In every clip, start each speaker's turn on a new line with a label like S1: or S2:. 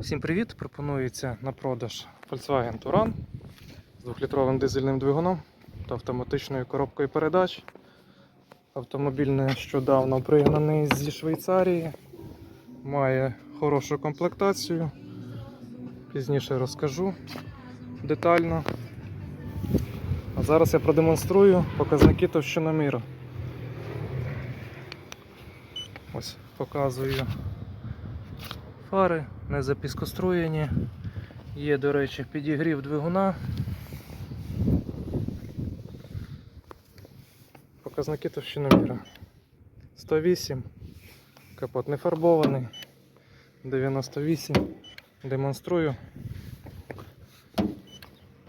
S1: Всім привіт! Пропонується на продаж Volkswagen Touran з 2-літровим дизельним двигуном та автоматичною коробкою передач. Автомобіль нещодавно пригнаний зі Швейцарії, має хорошу комплектацію. Пізніше розкажу детально. А зараз я продемонструю показники товщиноміру. Ось показую фари не запіскоструєні. Є, до речі, підігрів двигуна. Показники товщиноміра. 108. Капот не фарбований. 98. Демонструю.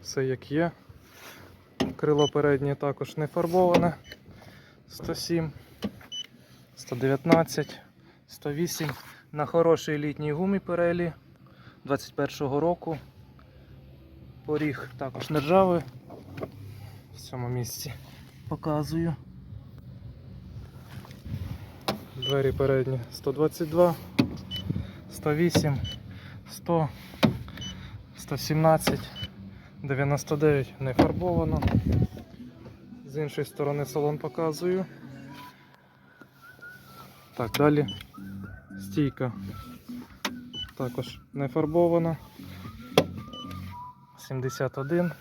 S1: Все як є. Крило переднє також не фарбоване. 107. 119. 108 на хорошій літній гумі Pirelli 21-го року. Поріг також не ржавий. В цьому місці показую. Двері передні 122, 108, 100, 117, 99 не фарбовано. З іншої сторони салон показую. Так, далі стійка також не фарбована. 71.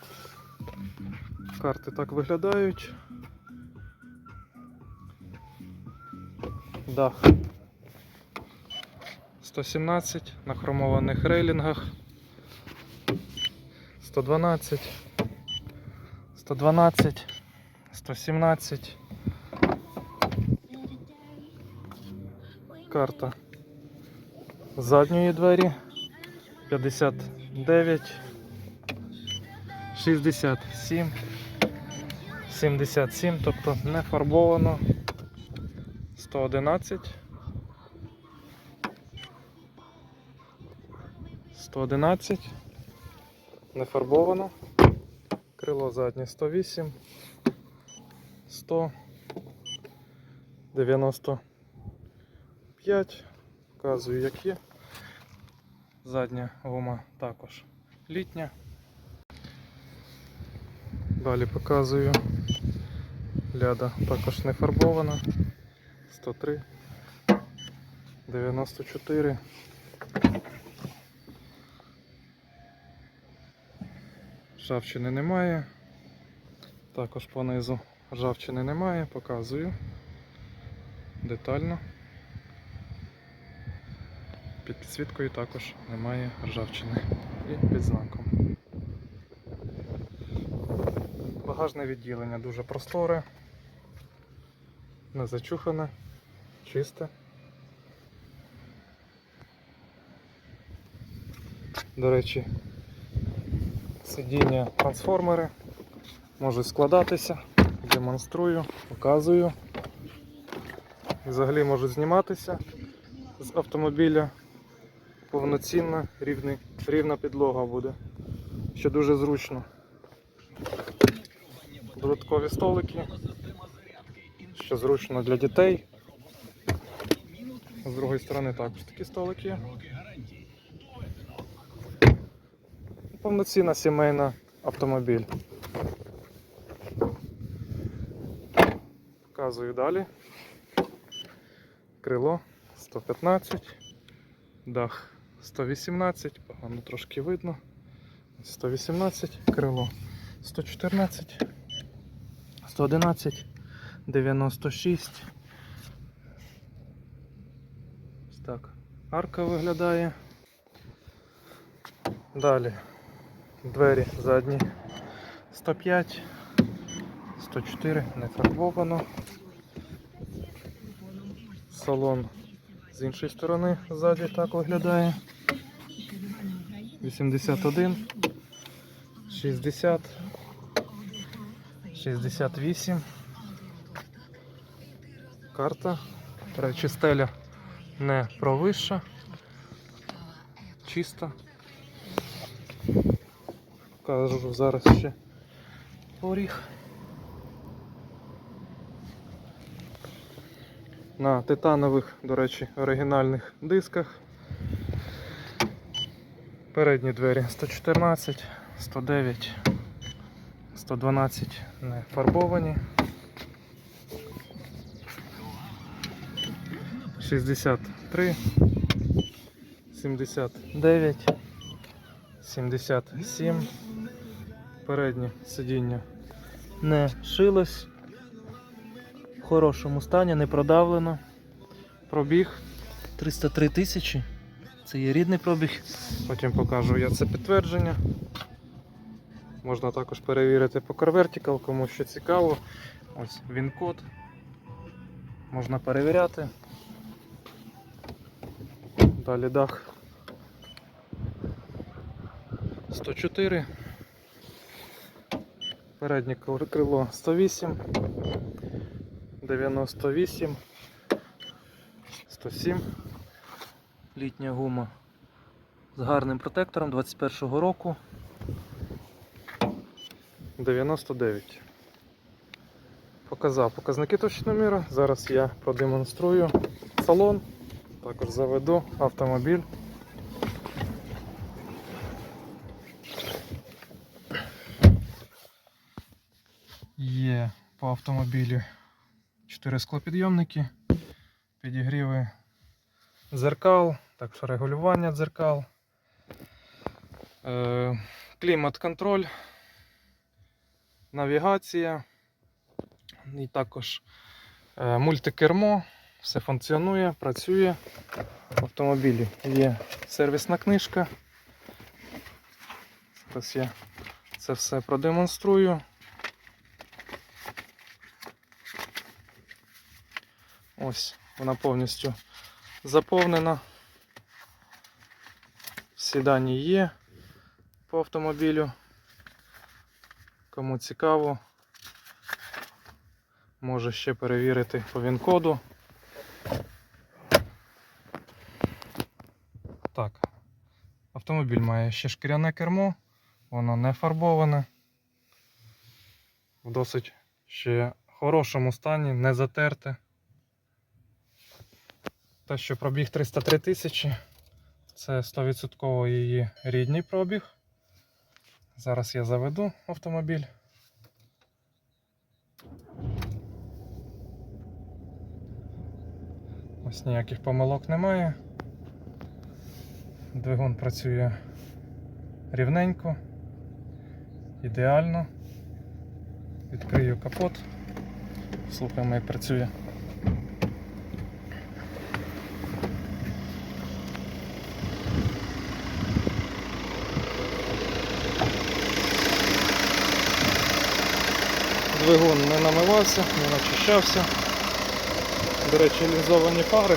S1: Карти так виглядають. Дах 117 на хромованих рейлінгах. 112, 112, 117. Карта задньої двері. 59, 67, 77, тобто не фарбовано. 111, 111, не фарбовано, крило заднє 108, 100, 95, показую як є. Задня гума також літня. Далі показую. Ляда також не фарбована. 103, 94. Ржавчини немає. Також понизу ржавчини немає, показую детально. Під підсвіткою також немає ржавчини і під знаком. Багажне відділення дуже просторе, не зачухане, чисте. До речі, сидіння трансформери можуть складатися, демонструю, показую. Взагалі можуть зніматися з автомобіля повноцінна рівний, рівна підлога буде, що дуже зручно. Додаткові столики, що зручно для дітей. З другої сторони також такі столики. Повноцінна сімейна автомобіль. Показую далі. Крило 115. Дах 118, погано трошки видно. 118, крило 114, 111, 96. Ось так. Арка виглядає. Далі двері задні 105, 104, не фарбовано. Салон з іншої сторони ззаді так виглядає. 81, 60, 68. Карта. Речі, стеля не провища. Чиста. Покажу зараз ще поріг. на титанових, до речі, оригінальних дисках. Передні двері 114, 109, 112 не фарбовані. 63, 79, 77. Переднє сидіння не шилось. В хорошому стані, не продавлено. Пробіг 303 тисячі. Це є рідний пробіг. Потім покажу я це підтвердження. Можна також перевірити по CarVertical, кому що цікаво. Ось він код. Можна перевіряти. Далі дах 104. Переднє крило 108, 98, 107. Літня гума з гарним протектором 21-го року. 99. Показав показники точноміра. Зараз я продемонструю салон. Також заведу автомобіль. Є по автомобілі 4 склопідйомники, підігріви дзеркал, також регулювання дзеркал, е, клімат-контроль, навігація і також е, мультикермо, все функціонує, працює. В автомобілі є сервісна книжка. Зараз я це все продемонструю. Ось вона повністю заповнена. Всі дані є по автомобілю. Кому цікаво, може ще перевірити по він-коду. Так, автомобіль має ще шкіряне кермо, воно не фарбоване. В досить ще хорошому стані, не затерте. Те, що пробіг 303 тисячі, це 100% її рідний пробіг. Зараз я заведу автомобіль. Ось ніяких помилок немає. Двигун працює рівненько, ідеально. Відкрию капот. Слухаємо, як працює. Двигун не намивався, не начищався. До речі, лінзовані фари.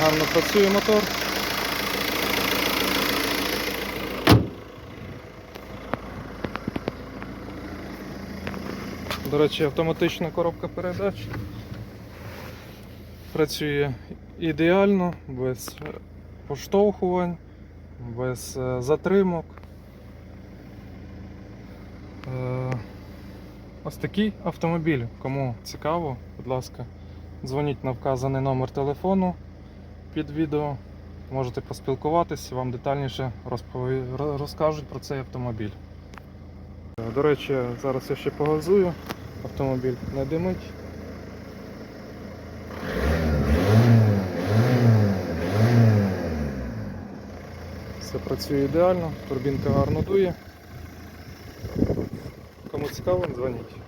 S1: Гарно працює мотор. До речі, автоматична коробка передач працює ідеально, без е, поштовхувань, без е, затримок. Е, Ось такий автомобіль. Кому цікаво, будь ласка, дзвоніть на вказаний номер телефону під відео. Можете поспілкуватися, вам детальніше розпові- розкажуть про цей автомобіль. Е, До речі, зараз я ще погазую. Автомобіль не димить. Працює ідеально, турбінка гарно дує. Кому цікаво, дзвоніть.